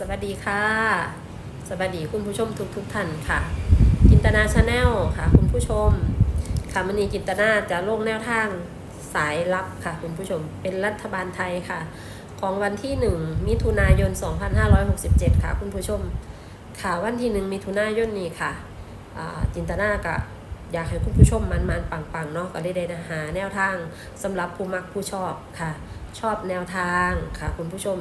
สวัสดีค่ะ สวัสดีคุณผู้ชมทุกทุกท่านค่ะ จินตนาชาแนลค่ะ คุณผู้ชม ค่ะมันนี้จินตนาจะลงแนวทางสายลับค่ะ คุณผู้ชม เป็นรัฐบาลไทยค่ะ ของวันที่ 1 มิถุนายน 2567 ค่ะ คุณผู้ชม ค่ะวันที่ 1 มิถุนายนนี้ค่ะอ่าจินตนาก็อยากให้คุณผู้ชมมันมันๆปังเนาะก็ได้ได้หาแนวทางสำหรับผู้มักผู้ชอบค่ะ ชอบแนวทางค่ะ คุณผู้ชม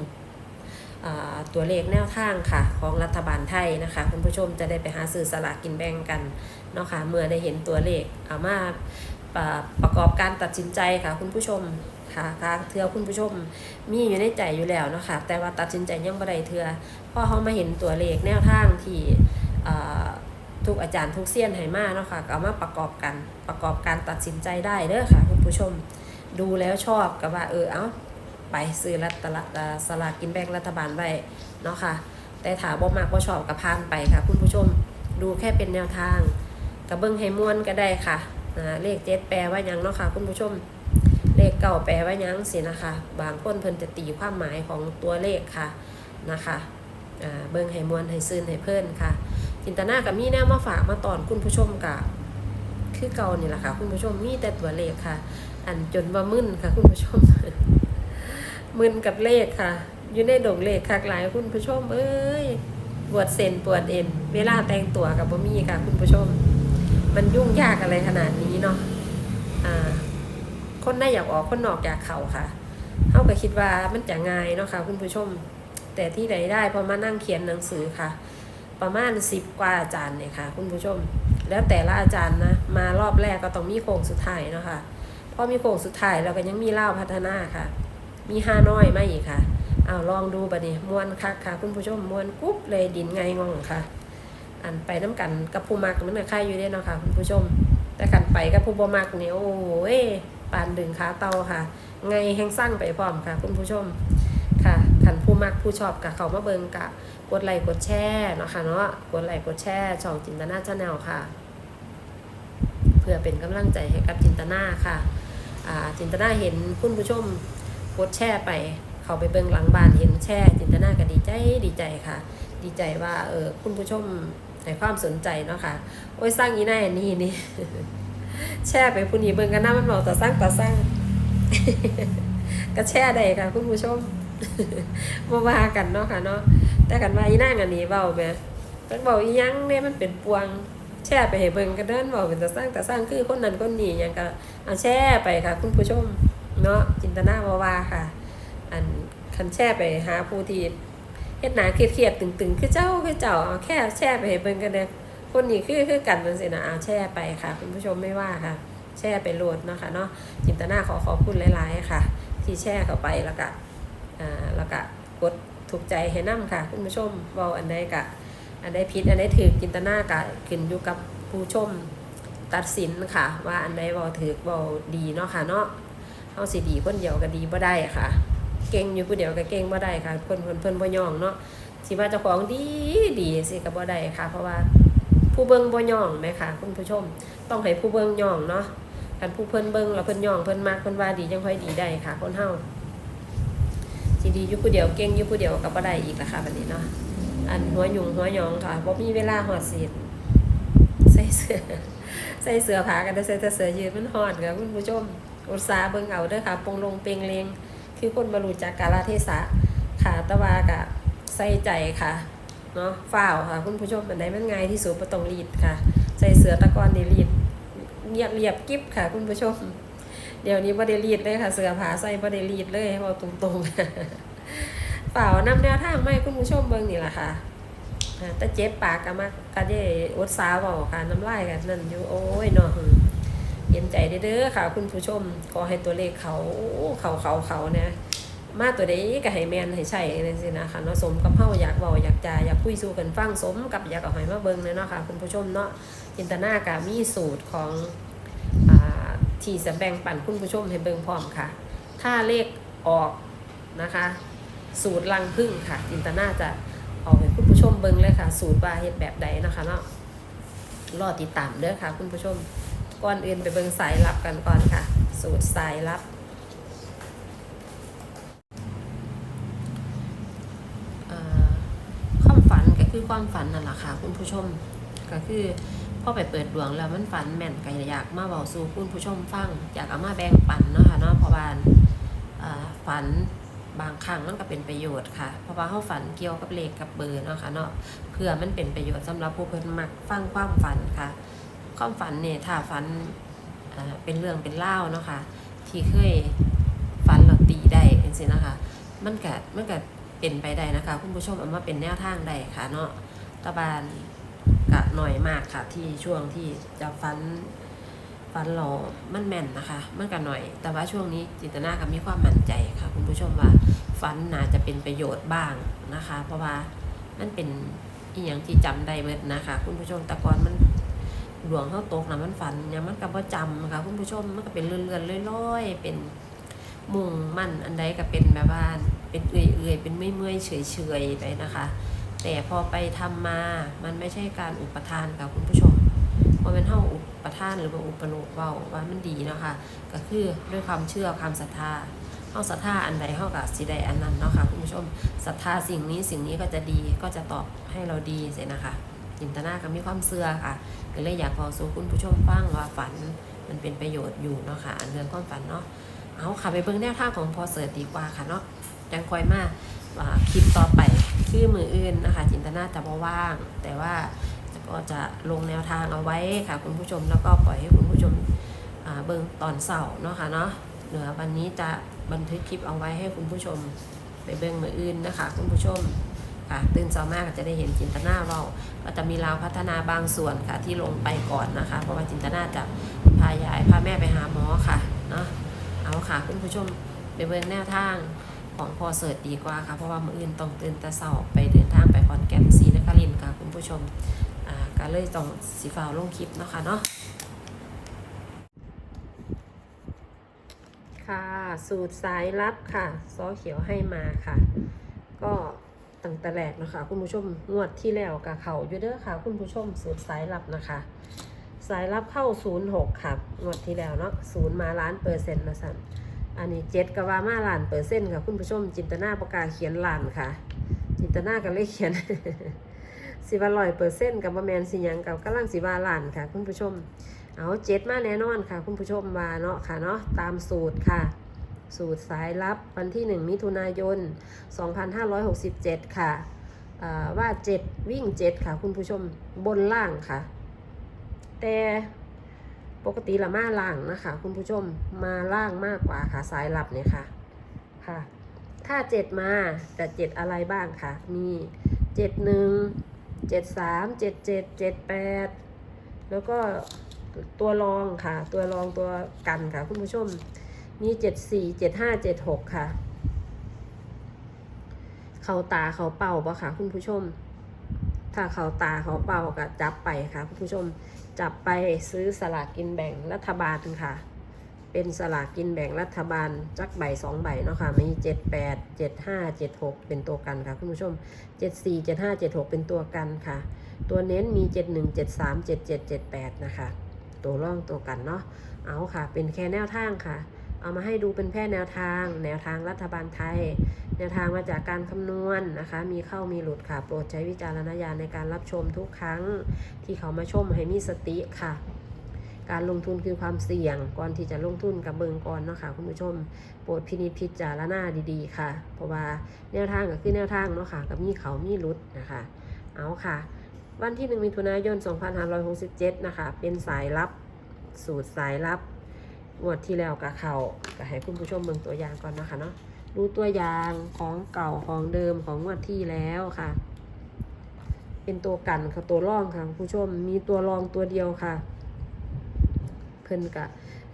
ตัวเลขแนวทางค่ะ ของรัฐบาลไทยนะคะคุณผู้ชมจะได้ไปหาซื้อสลากกินแบ่งกันเนาะค่ะเมื่อได้เห็นตัวเลขเอามาประประกอบการตัดสินใจค่ะ คุณผู้ชมค่ะค่ะเทือคุณผู้ชมมีอยู่ในใจอยู่แล้วเนาะค่ะแต่ว่าตัดสินใจยังบ่ได้เทือเพราะเขามาเห็นตัวเลขแนวทางที่ทุกอาจารย์ทุกเซียนให้มาเนาะค่ะเอามาประกอบกันประกอบการตัดสินใจได้เด้อค่ะ คุณผู้ชม ดูแล้วชอบก็ว่าเออเอ้า ไปซื้อรัฐละอ่าสลากกินแบ่งรัฐบาลไว้เนาะค่ะ แต่ถามบ่มากบ่ชอบกับพานไปค่ะ คุณผู้ชมดูแค่เป็นแนวทางกับเบิ้องให้ม่วนก็ได้ค่ะอ่าเลขเจ็ดแปลว่ายังเนาะค่ะคุณผู้ชม เลขเก่าแปลว่ายังสินะคะ บางคนเพิ่นจะตีความหมายของตัวเลขค่ะนะคะเบิ้งให้มวนให้ซื่นให้เพิ่นค่ะ จินตนากับมีแนวมาฝากมาตอนคุณผู้ชมกับคือเก่านี่แหละค่ะ คุณผู้ชมมีแต่ตัวเลขค่ะ อันจนว่ามึนค่ะ คุณผู้ชม มึนกับเลขค่ะ อยู่ในดงเลขคักหลายคุณผู้ชม เอ้ยปวดเส้นปวดเอ็น เวลาแต่งตัวกับบ่มีค่ะ คุณผู้ชม มันยุ่งยากอะไรขนาดนี้เนาะอ่า คนได้อยากออกคนนอกอยากเข่าค่ะเท่ากับคิดว่ามันจะง่ายเนาะค่ะ คุณผู้ชม แต่ที่ใดได้พอมานั่งเขียนหนังสือค่ะ ประมาณสิบกว่าอาจารย์เนี่ยค่ะ คุณผู้ชม แล้วแต่ละอาจารย์นะมารอบแรกก็ต้องมีโค้งสุดท้ายเนาะค่ะพอมีโค้งสุดท้ายแล้วก็ยังมีเล่าพัฒนาค่ะ มีห้าน้อยมาอีกค่ะเอาลองดูบัดนี้มวนคักค่ะ คุณผู้ชมมวนกุ๊บเลยดินไงงองค่ะ อันไปน้ำกันกับผู้มักมันก็ค่ายอยู่ได้เนาะค่ะ คุณผู้ชม แต่กันไปกับผู้บ่มักเนี่ยโอ้ยปานดึงขาเตาค่ะ ไงแห้งสั่งไปพร้อมค่ะ คุณผู้ชมค่ะขันผู้มักผู้ชอบกับเขามาเบิงกะกดไลค์กดแชร์เนาะค่ะเนาะกดไลค์กดแชร์ช่องจินตนาชาแนลค่ะ เพื่อเป็นกำลังใจให้กับจินตนาค่ะอ่าจินตนาเห็นคุณผู้ชม กดแชร์ไป เขาไปเบิ่งหลังบ้านเห็นแชร์จินตนาก็ดีใจดีใจค่ะ ดีใจว่าเออคุณผู้ชมให้ความสนใจเนาะค่ะ โอ้ยสร้างอีน่าอันนี่นี่แชร์ไปผู้นี้เบิ่งกันหน้ามันบอกต่อสร้างต่อสร้างก็แชร์ได้ค่ะ คุณผู้ชมมาว่ากันเนาะค่ะเนาะแต่กันว่าอีน่างอันนี้เบาแหม่ต้องเบาอีหยังเนี่ยมันเป็นปวงแชร์ไปให้เบิ่งกันเดินเบาเป็นต่อสร้างต่อสร้างคือคนนั้นคนนี้ยังก็เอาแชร์ไปค่ะ คุณผู้ชม เนาะจินตนาว่าว่าค่ะ อันคันแช่ไปหาผู้ที่เฮ็ดหนาเครียดๆตึงๆ คือเจ้าคือเจ้าเอาแค่แช่ไปให้เบิ่งกันเด้คนนี้คือคือกันจังซี่นะเอาแช่ไปค่ะ คุณผู้ชมไม่ว่าค่ะ แช่ไปโหลดเนาะค่ะเนาะจินตนาขอขอบคุณหลายๆค่ะ ที่แช่เข้าไปแล้วก็อ่าแล้วก็กดถูกใจให้นํค่ะ คุณผู้ชมเว้าอันใดก็อันใดผิดอันใดถูกจินตนาก็ขึ้นอยู่กับผู้ชมตัดสินค่ะ ว่าอันใดเว้าถูกเว้าดีเนาะค่ะเนาะ เฮาสิดีคนเดียวก็ดีบ่ได้ค่ะ เก่งอยู่ผู้เดียวก็เก่งบ่ได้ค่ะเพิ่นเพิ่นเพิ่นบ่ย่องเนาะสิว่าเจ้าของดีดีสิก็บ่ได้ค่ะ เพราะว่าผู้เบิ่งบ่ย่องแม่ค่ะคุณผู้ชม ต้องให้ผู้เบิ่งย่องเนาะคันผู้เพิ่นเบิ่งแล้วเพิ่นย่องเพิ่นมักเพิ่นว่าดีจังค่อยดีได้ค่ะ คนเฮาสิดีอยู่ผู้เดียวเก่งอยู่ผู้เดียวก็บ่ได้อีกละค่ะบัดนี้เนาะอันหัวยุงหัวยองค่ะบ่มีเวลาฮอดสิใส่เสื้อใส่เสื้อผ้ากันแต่ใส่แต่เสื้อยืดมันฮอดค่ะคุณผู้ชม อุตสาเบิ่งเอาเด้อค่ะปรงลงเปงเลงคือคนบรรลุจากกาลเทศะค่ะตะวากะใส่ใจค่ะเนาะฝ้าวค่ะ คุณผู้ชมอันใดมันง่ายที่สุดบ่ต้องรีดค่ะ ใส่เสื้อตะกอนนี่รีดเรียบเรียบกิ๊บค่ะ คุณผู้ชม เดี๋ยวนี้บ่ได้รีดเลยค่ะ เสื้อผ้าใส่บ่ได้รีดเลยเว้าตรงๆเปล่านำแนวทางมาให้คุณผู้ชมเบิ่งนี่ล่ะค่ะแต่เจ็บปากก็มักก็ได้อดสาเว้าค่ะน้ำลายกันนั่นอยู่โอ้ยเนาะ เย็นใจเด้อค่ะ คุณผู้ชมขอให้ตัวเลขเขาเขาเขาเขาเนี่ยมาตัวใดก็ให้แมนให้ใช่นั่นสินะคะเนาะสมกับเฮาอยากเว้าอยากจ่าอยากคุยสู้กันฟังสมกับอยากเอาให้มาเบิ่งเลยเนาะค่ะคุณผู้ชมเนาะจินตนากามีสูตรของอ่าที่จะแบ่งปันคุณผู้ชมให้เบิ่งพร้อมค่ะ ถ้าเลขออกนะคะ สูตรลังพึ่งค่ะ จินตนาจะเอาให้คุณผู้ชมเบิ่งเลยค่ะ สูตรว่าเฮ็ดแบบใดนะคะเนาะรอติดตามเด้อค่ะ คุณผู้ชม ก่อนอื่นไปเบิ่งสายลับกันก่อนค่ะ สูตรสายลับอ่าความฝันนั่นแหละค่ะ คุณผู้ชมก็คือพ่อไปเปิดดวงแล้วมันฝันแม่นก็อยากมาเบาสู่คุณผู้ชมฟัง อยากเอามาแบ่งปันเนาะค่ะเนาะเพราะว่าอ่าฝันบางครั้งมันก็เป็นประโยชน์ค่ะ เพราะว่าเขาฝันเกี่ยวกับเลขกับเบอร์เนาะค่ะเนาะเพื่อมันเป็นประโยชน์สำหรับผู้เพิ่นมักฟังความฝันค่ะ ความฝันเนี่ยถ้าฝันเป็นเรื่องเป็นเล่าเนาะค่ะที่เคยฝันเราตีได้จังซี่นะคะมันก็มันก็เป็นไปได้นะคะ คุณผู้ชมเอามาเป็นแนวทางได้ค่ะเนาะตะบานกะหน่อยมากค่ะ ที่ช่วงที่จะฟันฟันเรามันแม่นนะคะ มันก็หน่อย แต่ว่าช่วงนี้จินตนาก็มีความมั่นใจค่ะ คุณผู้ชมว่าฟันน่าจะเป็นประโยชน์บ้างนะคะ เพราะว่ามันเป็นอีหยังที่จำได้เบิดนะคะ คุณผู้ชมแต่ก่อนมัน หลวงเข้าตกนะมันฝันเนี่ยมันก็บ่จำค่ะคุณผู้ชมมันก็เป็นเลื่อนๆลอยๆเป็นมุ่งมั่นอันใดก็เป็นแบบว่าเป็นเอื่อยๆเป็นเมื่อยๆเฉยๆไปนะคะ แต่พอไปทำมา มันไม่ใช่การอุปทานกับคุณผู้ชมเพราะเป็นเท่าอุปทานหรือว่าอุปโลกเว้าว่ามันดีเนาะคะ ก็คือด้วยความเชื่อความศรัทธาเฮาศรัทธาอันใดเฮากับสิใดอันนั้นเนาะค่ะคุณผู้ชมศรัทธาสิ่งนี้สิ่งนี้ก็จะดีก็จะตอบให้เราดีเสียนะคะ จินตนาก็มีความเชื่อค่ะก็เลยอยากพอสู่คุณผู้ชมฟังว่าฝันมันเป็นประโยชน์อยู่เนาะค่ะอันเรื่องความฝันเนาะเอาค่ะไปเบิ่งแนวทางของพอเสิร์ตดีกว่าค่ะเนาะจังคอยมาคลิปต่อไปคือมืออื่นนะคะ จินตนาจะบ่ว่าง แต่ว่าก็จะลงแนวทางเอาไว้ค่ะ คุณผู้ชมแล้วก็ปล่อยให้คุณผู้ชมเบิ่งตอนเสาร์เนาะค่ะเนาะเหนือวันนี้จะบันทึกคลิปเอาไว้ให้คุณผู้ชมไปเบิ่งมืออื่นนะคะ คุณผู้ชม ค่ะตื่นเช้ามากก็จะได้เห็นจินตนาเราก็จะมีราวพัฒนาบางส่วนค่ะที่ลงไปก่อนนะคะ เพราะว่าจินตนาจะพายายพาแม่ไปหาหมอค่ะเนาะเอาค่ะคุณผู้ชมไปเบิ่งแนวทางของพอเสิร์ตดีกว่าค่ะเพราะว่ามืออื่นต้องตื่นแต่เช้าไปเดินทางไปขอนแก่นศรีนครินค่ะคุณผู้ชมอ่าก็เลยต้องสีฟ้าวลงคลิปเนาะค่ะเนาะค่ะสูตรสายลับค่ะซอเขียวให้มาค่ะ ก็ ตั้งแต่แรกนะคะ คุณผู้ชมงวดที่แล้วกับเขาอยู่เด้อค่ะ คุณผู้ชมสูตรสายลับนะคะ สายรับเข้า 06 ค่ะงวดที่แล้วเนาะศูนย์มาล้านเปอร์เซ็นต์นะสันอันนี้เจ็ดกว่ามาล้านเปอร์เซ็นต์ค่ะ คุณผู้ชม จินตนาประกล้าเขียนล้านค่ะ จินตนาก็เลยเขียนสิว่ารอยเปอร์เซ็นต์กับประแมนสิยังกับกำลังสิว่าล้านค่ะ คุณผู้ชม เอาเจ็ดมาแน่นอนค่ะ คุณผู้ชมมาเนาะค่ะเนาะตามสูตรค่ะ สูตรสายลับวันที่ 1 มิถุนายน 2567 ค่ะอ่าว่า 7 วิ่ง 7 ค่ะ คุณผู้ชมบนล่างค่ะ แต่ปกติละมาล่างนะคะ คุณผู้ชมมาล่างมากกว่าค่ะสายลับเนี่ยค่ะค่ะ ถ้าเจ็ดมาแต่เจ็ดอะไรบ้างค่ะ มีเจ็ดหนึ่งเจ็ดสามเจ็ดเจ็ดเจ็ดแปดแล้วก็ตัวรองค่ะ ตัวรองตัวกันค่ะ คุณผู้ชม มีเจ็ดสี่เจ็ดห้าเจ็ดหกค่ะ เขาตาเขาเป่าปะค่ะคุณผู้ชม ถ้าเขาตาเขาเป่าก็จับไปค่ะคุณผู้ชม จับไปซื้อสลากกินแบ่งรัฐบาลค่ะ เป็นสลากกินแบ่งรัฐบาลจักใบสองใบเนาะค่ะ มีเจ็ดแปดเจ็ดห้าเจ็ดหกเป็นตัวกันค่ะคุณผู้ชมเจ็ดสี่เจ็ดห้าเจ็ดหกเป็นตัวกันค่ะ ตัวเน้นมีเจ็ดหนึ่งเจ็ดสามเจ็ดเจ็ดเจ็ดแปดนะคะ ตัวร่องตัวกันเนาะ เอาค่ะ เป็นแค่แนวทางค่ะ เอามาให้ดูเป็นแค่แนวทาง แนวทางรัฐบาลไทย แนวทางมาจากการคำนวณนะคะ มีเข้ามีหลุดค่ะ โปรดใช้วิจารณญาณในการรับชมทุกครั้ง ที่เขามาชมให้มีสติค่ะ การลงทุนคือความเสี่ยง ก่อนที่จะลงทุนกับเบิงก่อนเนาะค่ะคุณผู้ชม โปรดพินิจพิจารณาดีๆ ค่ะ เพราะว่าแนวทางก็คือแนวทางเนาะค่ะ กับมีเขามีหลุดนะคะ เอาค่ะ วันที่ 1 มิถุนายน 2567 นะคะ เป็นสายลับ สูตรสายลับ งวดที่แล้วกับเขาก็ให้คุณผู้ชมเบิ่งตัวอย่างก่อนนะคะเนาะดูตัวอย่างของเก่าของเดิมของงวดที่แล้วค่ะ เป็นตัวกันค่ะตัวร่องค่ะคุณผู้ชมมีตัวรองตัวเดียวค่ะ เพิ่นกะ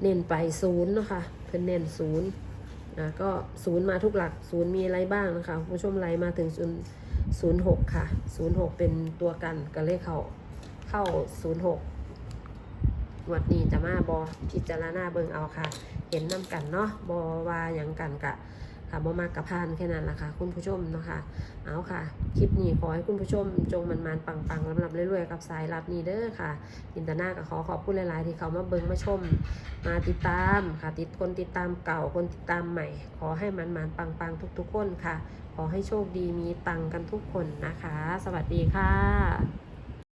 เน้นไปศูนย์นะคะเพิ่นเน้นศูนย์นะก็ศูนย์มาทุกหลักศูนย์มีอะไรบ้างนะคะคุณผู้ชมไล่มาถึงศูนย์ศูนย์หกค่ะศูนย์หกเป็นตัวกันก็เลขเข้าเข้าศูนย์หก งวดนี้จะมาบอพิจารณาเบิ่งเอาค่ะ เห็นน้ำกันเนาะบอว่าอย่างกันกะค่ะบ่มากกับพานแค่นั้นละค่ะ คุณผู้ชมเนาะค่ะ เอาค่ะ คลิปนี้ขอให้คุณผู้ชม จงมันมันๆปังลำลับเรื่อยๆ กับสายลับนี้เด้อค่ะ อินตนาก็ขอขอบคุณหลายๆ ที่เขามาเบิ่งมาชม มาติดตามค่ะ ติดคนติดตามเก่าคนติดตามใหม่ ขอให้มันมันๆปังทุกๆ คนค่ะ ขอให้โชคดีมีตังค์กันทุกคนนะคะ สวัสดีค่ะ